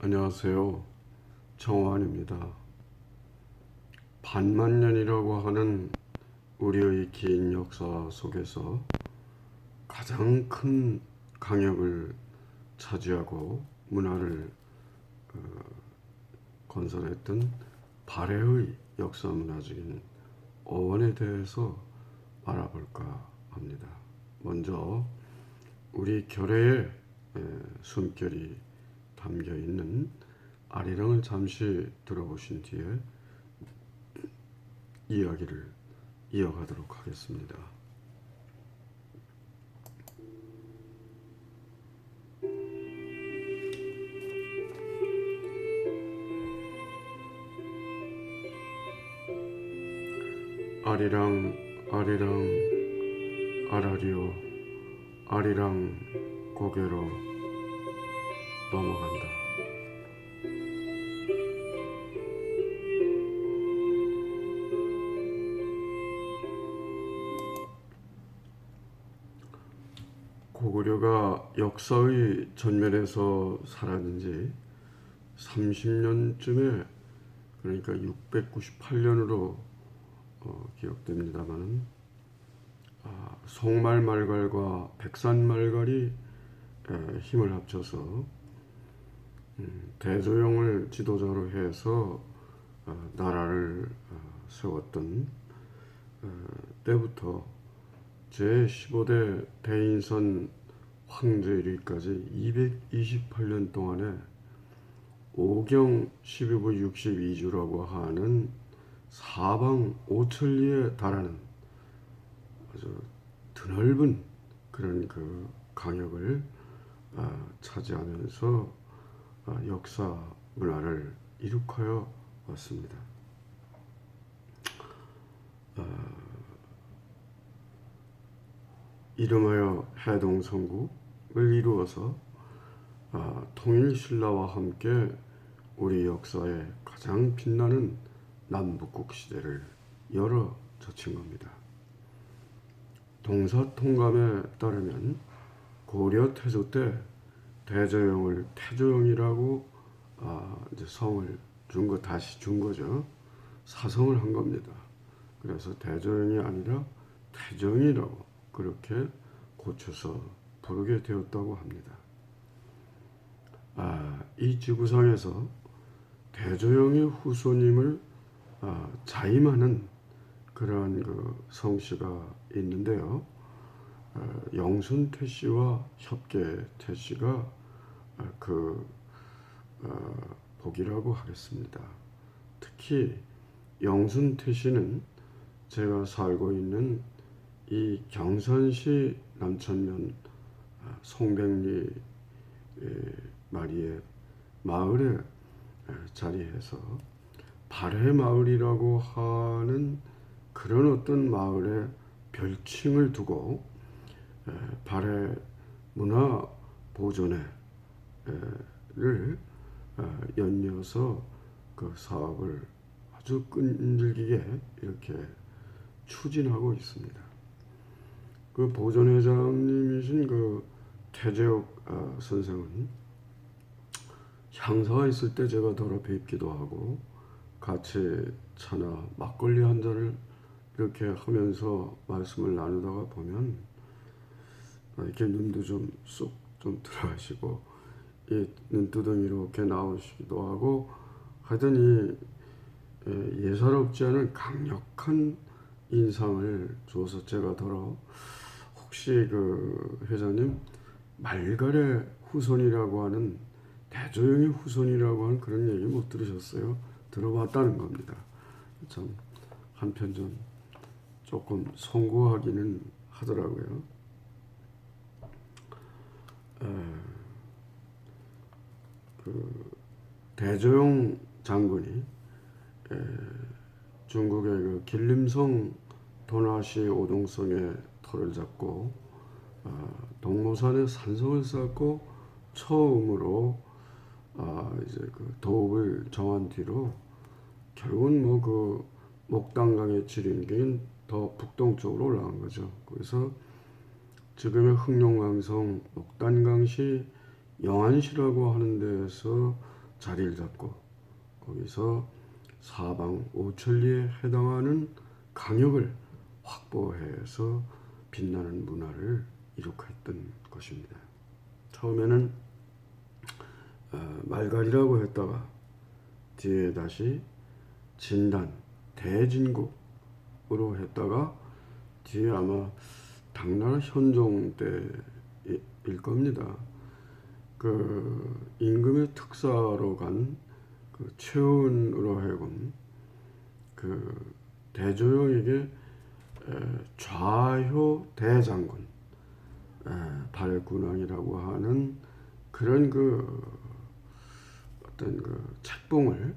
안녕하세요. 정환입니다. 반만년이라고 하는 우리의 긴 역사 속에서 가장 큰 강역을 차지하고 문화를 어, 건설했던 발해의 역사 문화적인 어원에 대해서 알아볼까 합니다. 먼저 우리 결의에 에, 숨결이 담겨 있는 아리랑을 잠시 들어보신 뒤에 이야기를 이어가도록 하겠습니다. 아리랑 아리랑 아라리오 아리랑 고개로 넘어간다. 고구려가 역사의 전면에서 사라진 지 30년쯤에 그러니까 698년으로 어, 기억됩니다만 아, 송말 말갈과 백산 말갈이 에, 힘을 합쳐서 음, 대조영을 지도자로 해서 어, 나라를 어, 세웠던 어, 때부터 제15대 대인선 황제 일위까지 228년 동안에 오경 12부 62주라고 하는 사방 5천리에 달하는 아주 드넓은 그런 그 강역을 아, 차지하면서 아, 역사 문화를 이룩하여 왔습니다. 아, 이름하여 해동성국을 이루어서 아, 통일신라와 함께 우리 역사의 가장 빛나는 남북국 시대를 열어 젖힌 겁니다. 동사통감에 따르면 고려 태조 때 대조영을 태조영이라고 아, 이제 성을 준 거 다시 준 거죠. 사성을 한 겁니다. 그래서 대조영이 아니라 태정이라고 그렇게 고쳐서 부르게 되었다고 합니다. 아, 이 지구상에서 대조영의 후손임을 아, 자임하는 그런 그 성씨가 있는데요. 어, 영순태 씨와 협계태 씨가 아, 그 어, 복이라고 하겠습니다. 특히 영순태 씨는 제가 살고 있는 이 경산시 남천면 아, 송백리 에, 마리의 마을에 에, 자리해서 발해 마을이라고 하는 그런 어떤 마을의 별칭을 두고 에, 발해 문화 보존회를 어, 연이어서 그 사업을 아주 끈질기게 이렇게 추진하고 있습니다. 그 보존회장님이신 그 태재욱 아, 선생은 향사가 있을 때 제가 더러 뵙기도 하고 같이 차나 막걸리 한 잔을 이렇게 하면서 말씀을 나누다가 보면 아, 이렇게 눈도 좀 쏙 좀 들어가시고 이 눈두덩이로 이렇게 나오시기도 하고 하더니 예, 예사롭지 않은 강력한 인상을 줘서 제가 더러 혹시 그 회장님 말갈의 후손이라고 하는 대조영의 후손이라고 하는 그런 얘기 못 들으셨어요? 들어봤다는 겁니다. 참 한편 좀 조금 송구하기는 하더라고요. 에, 그 대조영 장군이 에, 중국의 그 길림성 도나시 오동성에 터를 잡고 어, 동모산에 산성을 쌓고 처음으로 아 이제 그 도읍을 정한 뒤로 결국은 뭐 그 목당강의 지름긴 더 북동쪽으로 올라간 거죠. 그래서 지금의 흑룡강성 목단강시 영안시라고 하는 데에서 자리를 잡고 거기서 사방 오천리에 해당하는 강역을 확보해서 빛나는 문화를 이룩했던 것입니다. 처음에는 어, 말갈이라고 했다가 뒤에 다시 진단 대진국으로 했다가 뒤에 아마 당나라 현종 때일 겁니다. 그 임금의 특사로 간그 최은으로 하여금 그 대조영에게 에, 좌효 대장군 에, 발군왕이라고 하는 그런 그 어떤 그 책봉을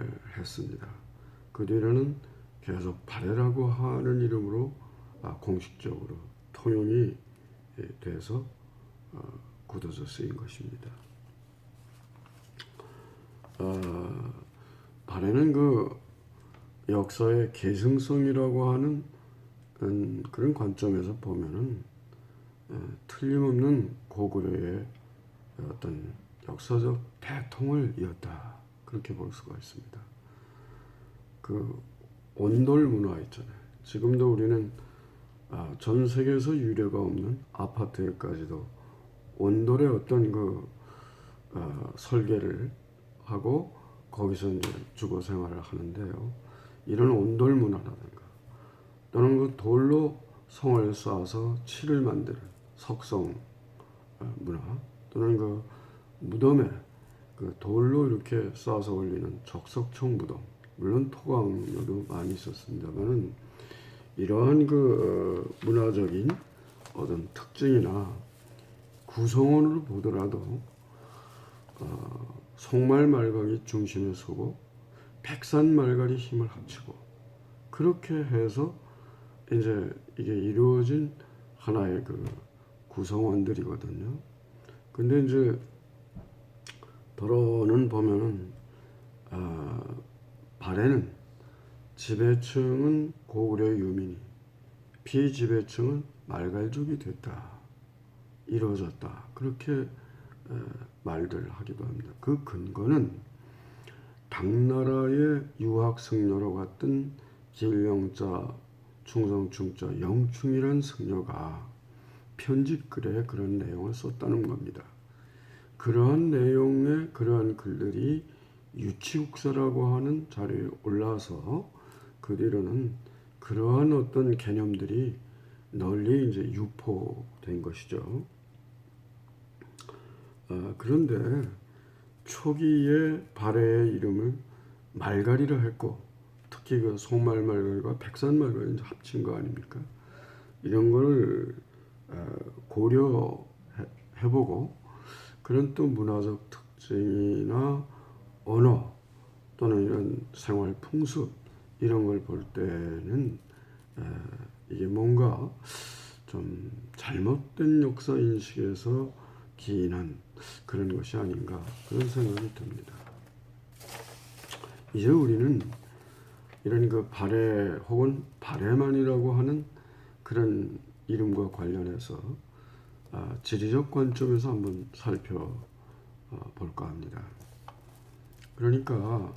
에, 했습니다. 그 뒤로는 계속 발해라고 하는 이름으로 아, 공식적으로 통용이 예, 돼서 어, 굳어져 쓰인 것입니다. 어, 발해는 그 역사의 계승성이라고 하는 음, 그런 관점에서 보면은 어, 틀림없는 고구려의 어떤 역사적 대통을 이었다 그렇게 볼 수가 있습니다. 그 온돌 문화 있잖아요. 지금도 우리는 아, 전 세계에서 유례가 없는 아파트에까지도 온돌의 어떤 그 어, 설계를 하고 거기서 이제 주거 생활을 하는데요. 이런 온돌 문화라든가 또는 그 돌로 성을 쌓아서 칠을 만드는 석성 어, 문화 또는 그 무덤에 그 돌로 이렇게 쌓아서 올리는 적석청 무덤 물론 토강로도 많이 있었습니다만은 이러한 그 어, 문화적인 어떤 특징이나 구성원으로 보더라도 어, 송말 말갈이 중심에 서고 백산 말갈이 힘을 합치고 그렇게 해서 이제 이게 이루어진 하나의 그 구성원들이거든요. 근데 이제 더러는 보면은 아, 발에는 지배층은 고구려 유민이 비지배층은 말갈족이 됐다 이루어졌다 그렇게 에, 말들 하기도 합니다. 그 근거는 당나라의 유학 승려로 갔던 길영자 충성충자 영충이란 승려가 편집글에 그런 내용을 썼다는 겁니다. 그러한 내용의 그러한 글들이 유치국사라고 하는 자료에 올라서 그 뒤로는 그러한 어떤 개념들이 널리 이제 유포된 것이죠. 아, 그런데 초기에 발해의 이름을 말갈이라 했고 특히 그 송말 말갈과 백산 말갈이 이제 합친 거 아닙니까? 이런 걸 어, 고려해보고 그런 또 문화적 특징이나 언어 또는 이런 생활 풍습 이런 걸 볼 때는 어, 이게 뭔가 좀 잘못된 역사 인식에서 기인한 그런 것이 아닌가 그런 생각이 듭니다. 이제 우리는 이런 그 발해 혹은 발해만이라고 하는 그런 이름과 관련해서 아, 지리적 관점에서 한번 살펴볼까 합니다. 그러니까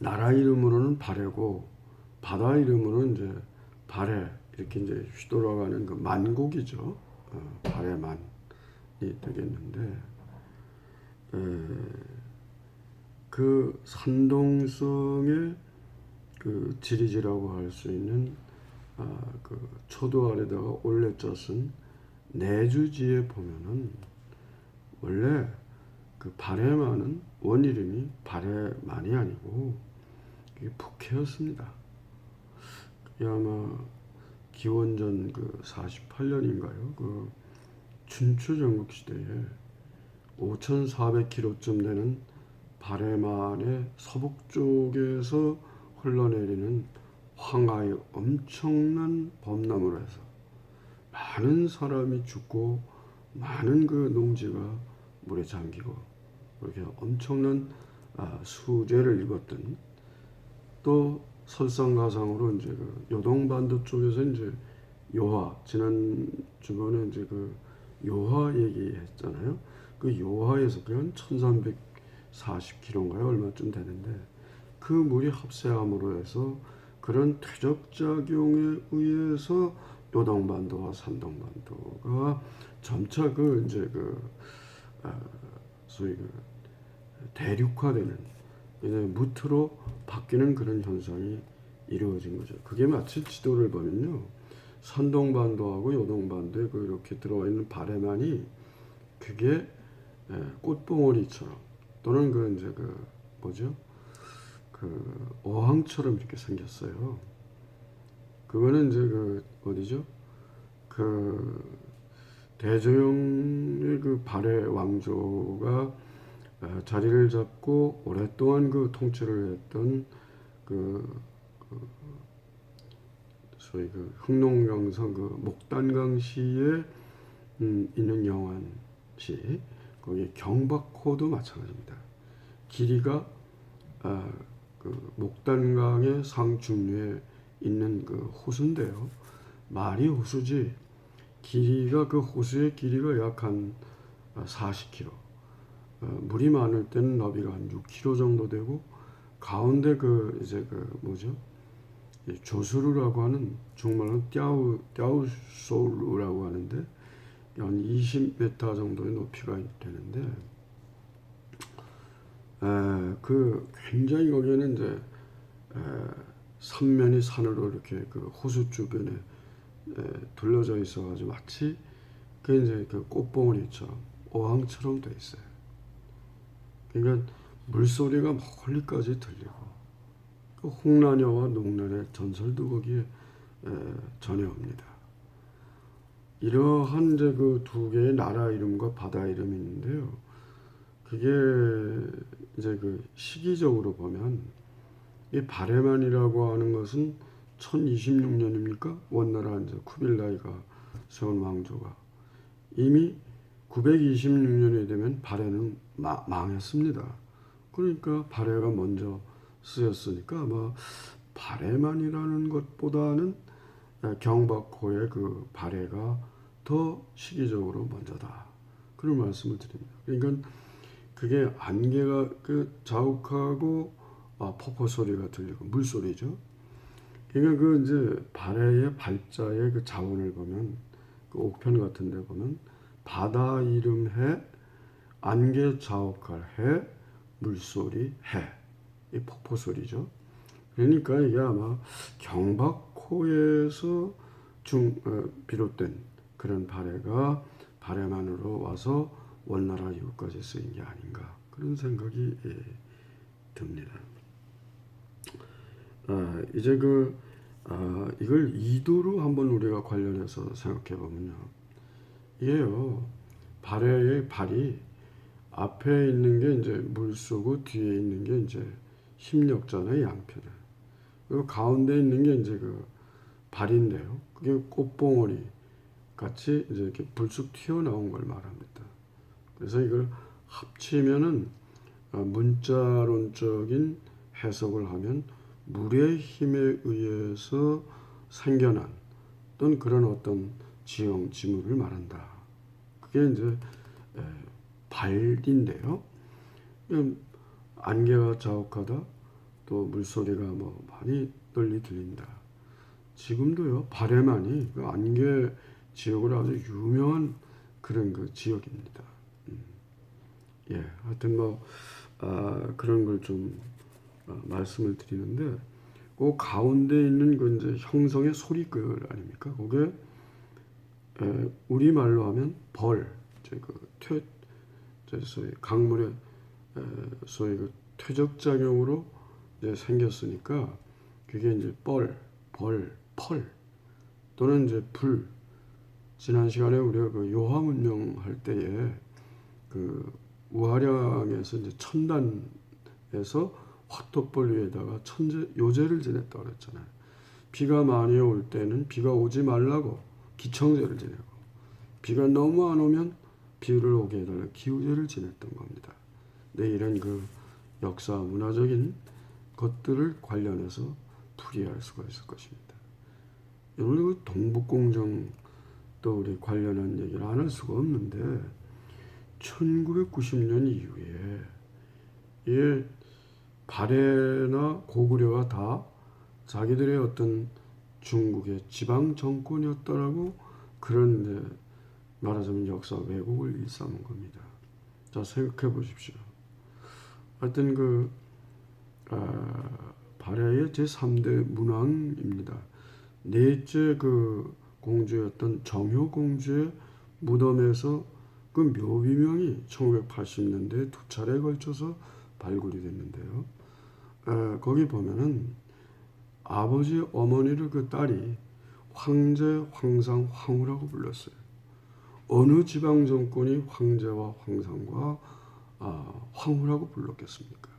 나라 이름으로는 발해고 바다 이름으로는 이제 발해 이렇게 이제 휘돌아가는 그 만국이죠. 어, 발해만. 되겠는데 에, 그 산동성의 그 지리지라고 할 수 있는 아, 그 초도 아래다가 올레자 쓴 내주지에 보면은 원래 그 발해만은 원 이름이 발해만이 아니고 이게 북해였습니다. 아마 기원전 그 48년인가요? 그 춘추 전국 시대에 5,400km쯤 되는 바레만의 서북 쪽에서 흘러내리는 황하의 엄청난 범람으로 해서 많은 사람이 죽고 많은 그 농지가 물에 잠기고 그렇게 엄청난 아, 수재를 입었던 또 설상가상으로 이제 그 요동반도 쪽에서 이제 요하 지난 주번에 이제 그 요하 얘기했잖아요. 그 요하에서 그한 1340km인가요? 얼마쯤 되는데 그 물이 합세함으로 해서 그런 퇴적 작용에 의해서 요동반도와 산동반도가 점차 그 이제 그 아, 소위 그 대륙화되는 무트로 바뀌는 그런 현상이 이루어진 거죠. 그게 마치 지도를 보면요. 산동반도하고 요동반도에 그 이렇게 들어와 있는 바레만이 그게 예, 꽃봉오리처럼 또는 그 이제 그 뭐죠? 그 어항처럼 이렇게 생겼어요. 그거는 이제 그 어디죠? 그 대조영의 그 발해 왕조가 어, 자리를 잡고 오랫동안 그 통치를 했던 그, 그 소위 그 흥농명성 그 목단강시에 음, 있는 영안시 거기 경박호도 마찬가지입니다. 길이가 아, 그 목단강의 상중류에 있는 그 호수인데요. 말이 호수지 길이가 그 호수의 길이가 약 한 40km. 어, 물이 많을 때는 너비가 한 6km 정도 되고 가운데 그 이제 그 뭐죠? 이 조수루라고 하는 중말로 띠아우 띠아우소루라고 하는데 한 20m 정도의 높이가 되는데 에, 그 굉장히 거기에는 이제 에, 삼면이 산으로 이렇게 그 호수 주변에 에, 둘러져 있어가지고 마치 그 이제 그 꽃봉오리처럼 어항처럼 돼 있어요. 그러니까 물소리가 멀리까지 들리고 그 홍나녀와 농란의 전설도 거기에 에, 전해옵니다. 이러한 이제 그 두 개의 나라 이름과 바다 이름이 있는데요. 그게 이제 그 시기적으로 보면 이 바레만이라고 하는 것은 1026년입니까? 원나라 이제 쿠빌라이가 세운 왕조가 이미 926년이 되면 바레는 마- 망했습니다. 그러니까 바레가 먼저 쓰였으니까 아마 바레만이라는 것보다는 경박호의 그 바레가 더 시기적으로 먼저다. 그런 말씀을 드립니다. 그러니까 그게 안개가 그 자욱하고 아, 폭포 소리가 들리고 물 소리죠. 그러니까 그 이제 바레의 발자의 그 자원을 보면 그 옥편 같은 데 보면 바다 이름 해 안개 자욱할 해 물소리 해 이 폭포 소리죠. 그러니까 이게 아마 경박호에서 중 어, 비롯된 그런 바레가 바레만으로 와서 원나라 이후까지 쓰인 게 아닌가 그런 생각이 예, 듭니다. 아, 이제 그 아, 이걸 이도로 한번 우리가 관련해서 생각해 보면요. 이게요. 발의 발이 앞에 있는 게 이제 물쏘고 뒤에 있는 게 이제 힘력잖아요, 양편을. 그리고 가운데 있는 게 이제 그 발인데요. 그게 꽃봉오리 같이 이제 이렇게 불쑥 튀어나온 걸 말합니다. 그래서 이걸 합치면은 어, 문자론적인 해석을 하면 물의 힘에 의해서 생겨난 또는 그런 어떤 지형 지물을 말한다. 그게 이제 에, 발인데요. 음, 안개가 자욱하다 또 물소리가 뭐 많이 널리 들린다. 지금도요 발해만이 그 안개 지역으로 아주 유명한 그런 그 지역입니다. 음. 예, 하여튼 뭐 아, 그런 걸좀 말씀을 드리는데 그 가운데 있는 그 이제 형성의 소리글 아닙니까? 그게 에, 우리 말로 하면 벌, 그 퇴, 저 소위 강물의 에, 소위 그 퇴적 작용으로 이제 생겼으니까 그게 이제 뻘, 벌, 펄 또는 이제 불. 지난 시간에 우리가 그 요하 문명 할 때에 그 우하량에서 이제 천단에서 화토벌 위에다가 천재 요제를 지냈다 그랬잖아요. 비가 많이 올 때는 비가 오지 말라고 기청제를 지내고 비가 너무 안 오면 비를 오게 해달라 기우제를 지냈던 겁니다. 네, 이런 그 역사 문화적인 것들을 관련해서 풀이할 수가 있을 것입니다. 오늘 그 동북공정 또 우리 관련한 얘기를 안 할 수가 없는데 1990년 이후에 이 발해나 고구려가 다 자기들의 어떤 중국의 지방 정권이었다라고 그런 말하자면 역사 왜곡을 일삼은 겁니다. 자 생각해 보십시오. 하여튼 그 아, 발해의 제 3대 문왕입니다. 넷째 그 공주였던 정효 공주의 무덤에서 그 묘비명이 1980년대에 두 차례에 걸쳐서 발굴이 됐는데요. 에, 거기 보면은 아버지 어머니를 그 딸이 황제, 황상, 황후라고 불렀어요. 어느 지방 정권이 황제와 황상과 아, 황후라고 불렀겠습니까?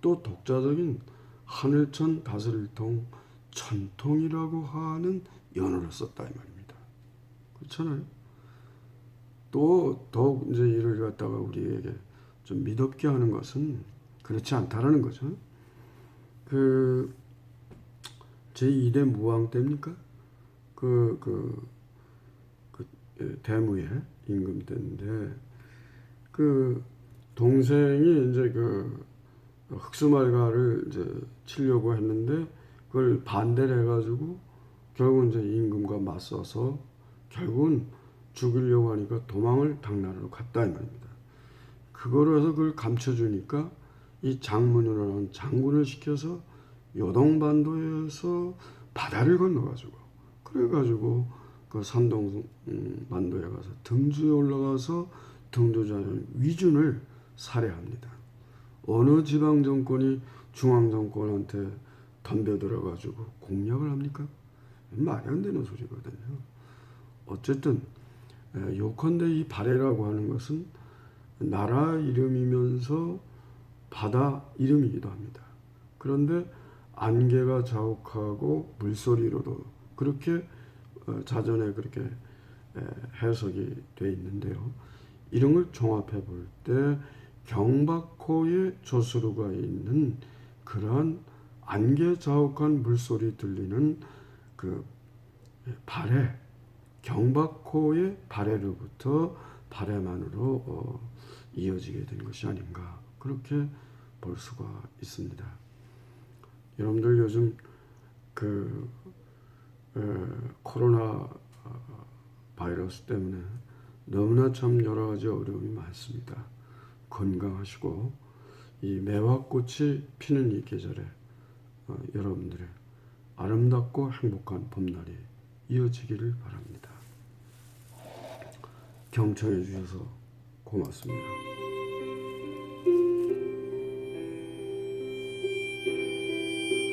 또 독자적인 하늘천 다스릴통 천통이라고 하는 연호를 썼다 이 말입니다. 그렇잖아요. 또 더욱 이제 이를 갖다가 우리에게 좀 믿었게 하는 것은 그렇지 않다라는 거죠. 그 제2대 무왕 때입니까? 그, 그, 그 예, 대무의 임금 때인데 그 동생이 이제 그 흑수말가를 이제 치려고 했는데 그걸 반대를 해가지고 결국 이제 임금과 맞서서 결국은 죽이려고 하니까 도망을 당나라로 갔다 이 말입니다. 그거로 해서 그걸 감춰주니까 이 장문이라는 장군을 시켜서 요동반도에서 바다를 건너가지고 그래가지고 그 산동 음, 반도에 가서 등주에 올라가서 등조자는 위준을 살해합니다. 어느 지방 정권이 중앙 정권한테 덤벼들어 가지고 공략을 합니까? 말이 안 되는 소리거든요. 어쨌든 에, 요컨대 이 발해라고 하는 것은 나라 이름이면서 바다 이름이기도 합니다. 그런데 안개가 자욱하고 물소리로도 그렇게 어, 자전에 그렇게 에, 해석이 돼 있는데요. 이런 걸 종합해 볼 때 경박호에 조수루가 있는 그러한 안개 자욱한 물소리 들리는 그 발해 경박호의 발해로부터 발해만으로 어, 이어지게 된 것이 아닌가 그렇게 볼 수가 있습니다. 여러분들 요즘 그 에, 코로나 어, 바이러스 때문에 너무나 참 여러 가지 어려움이 많습니다. 건강하시고 이 매화꽃이 피는 이 계절에 어, 여러분들의 아름답고 행복한 봄날이 이어지기를 바랍니다. 경청해 주셔서 고맙습니다.